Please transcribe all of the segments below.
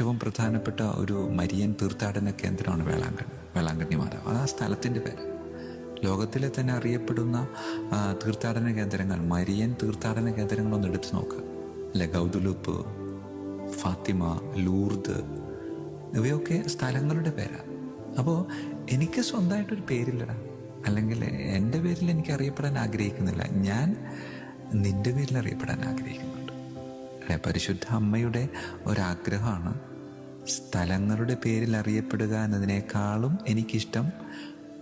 ഏറ്റവും പ്രധാനപ്പെട്ട ഒരു മരിയൻ തീർത്ഥാടന കേന്ദ്രമാണ് വേളാങ്കണ്ണി വേളാങ്കണ്ണി മാതാവ്. അത് ആ സ്ഥലത്തിന്റെ പേര്. ലോകത്തിലെ തന്നെ അറിയപ്പെടുന്ന തീർത്ഥാടന കേന്ദ്രങ്ങൾ മരിയൻ തീർത്ഥാടന കേന്ദ്രങ്ങളൊന്ന് എടുത്തു നോക്കുക അല്ലെ ഗൗതുലൂപ്പ് ഫാത്തിമ ലൂർദ് ഇവയൊക്കെ സ്ഥലങ്ങളുടെ പേരാണ് അപ്പോൾ എനിക്ക് സ്വന്തമായിട്ടൊരു പേരില്ലടാ. അല്ലെങ്കിൽ എന്റെ പേരിൽ എനിക്ക് അറിയപ്പെടാൻ ആഗ്രഹിക്കുന്നില്ല. ഞാൻ നിന്റെ പേരിൽ അറിയപ്പെടാൻ ആഗ്രഹിക്കുന്നുണ്ട്. അല്ലെ പരിശുദ്ധ അമ്മയുടെ ഒരാഗ്രഹമാണ് സ്ഥലങ്ങളുടെ പേരിൽ അറിയപ്പെടുക എന്നതിനേക്കാളും എനിക്കിഷ്ടം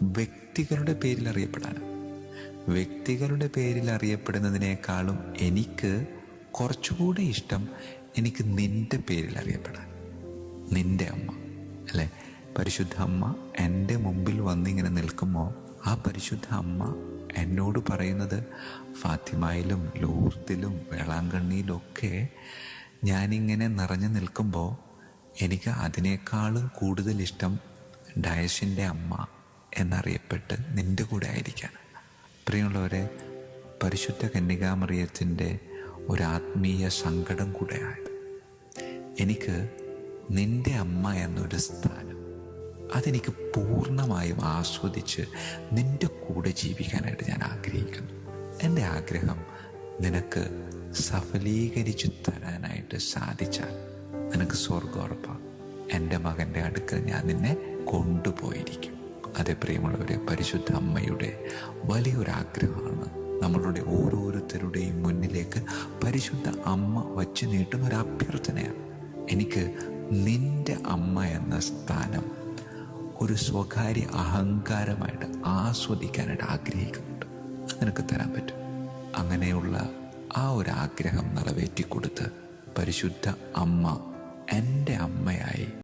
വ്യക്തികളുടെ പേരിൽ അറിയപ്പെടാനാണ്. വ്യക്തികളുടെ പേരിൽ അറിയപ്പെടുന്നതിനേക്കാളും എനിക്ക് കുറച്ചുകൂടെ ഇഷ്ടം എനിക്ക് നിന്റെ പേരിൽ അറിയപ്പെടാൻ. നിന്റെ അമ്മ അല്ലേ? പരിശുദ്ധ അമ്മ എന്റെ മുമ്പിൽ വന്നിങ്ങനെ നിൽക്കുമ്പോൾ ആ പരിശുദ്ധ അമ്മ എന്നോട് പറയുന്നത് ഫാത്തിമയിലും ലൂർത്തിലും വേളാങ്കണ്ണിയിലൊക്കെ ഞാനിങ്ങനെ നിറഞ്ഞു നിൽക്കുമ്പോൾ എനിക്ക് അതിനേക്കാളും കൂടുതൽ ഇഷ്ടം ഡയസിന്റെ അമ്മ എന്നറിയപ്പെട്ട് നിന്റെ കൂടെ ആയിരിക്കാൻ. പ്രിയമുള്ളവരെ പരിശുദ്ധ കന്യകാമറിയത്തിന്റെ ഒരു ആത്മീയ സങ്കടം കൂടെയായത്. എനിക്ക് നിന്റെ അമ്മ എന്നൊരു സ്ഥാനം അതെനിക്ക് പൂർണമായും ആസ്വദിച്ച് നിന്റെ കൂടെ ജീവിക്കാനായിട്ട് ഞാൻ ആഗ്രഹിക്കുന്നു. എന്റെ ആഗ്രഹം നിനക്ക് സഫലീകരിച്ചു തരാനായിട്ട് സാധിച്ചാൽ നിനക്ക് സ്വർഗം ഉറപ്പാണ് എന്റെ മകന്റെ അടുക്കൽ ഞാൻ നിന്നെ കൊണ്ടുപോയിരിക്കും. അതേ പ്രിയമുള്ളവരെ പരിശുദ്ധ അമ്മയുടെ വലിയൊരാഗ്രഹമാണ് നമ്മളുടെ ഓരോരുത്തരുടെയും മുന്നിലേക്ക് പരിശുദ്ധ അമ്മ വച്ച് നീട്ടുന്ന ഒരു അഭ്യർത്ഥനയാണ്. എനിക്ക് നിന്റെ അമ്മ എന്ന സ്ഥാനം ഒരു സ്വകാര്യ അഹങ്കാരമായിട്ട് ആസ്വദിക്കാനായിട്ട് ആഗ്രഹിക്കുന്നുണ്ട്. നിനക്ക് തരാൻ പറ്റും. അങ്ങനെയുള്ള ആ ഒരു ആഗ്രഹം നിറവേറ്റിക്കൊടുത്ത് പരിശുദ്ധ അമ്മ എന്റെ അമ്മയായി.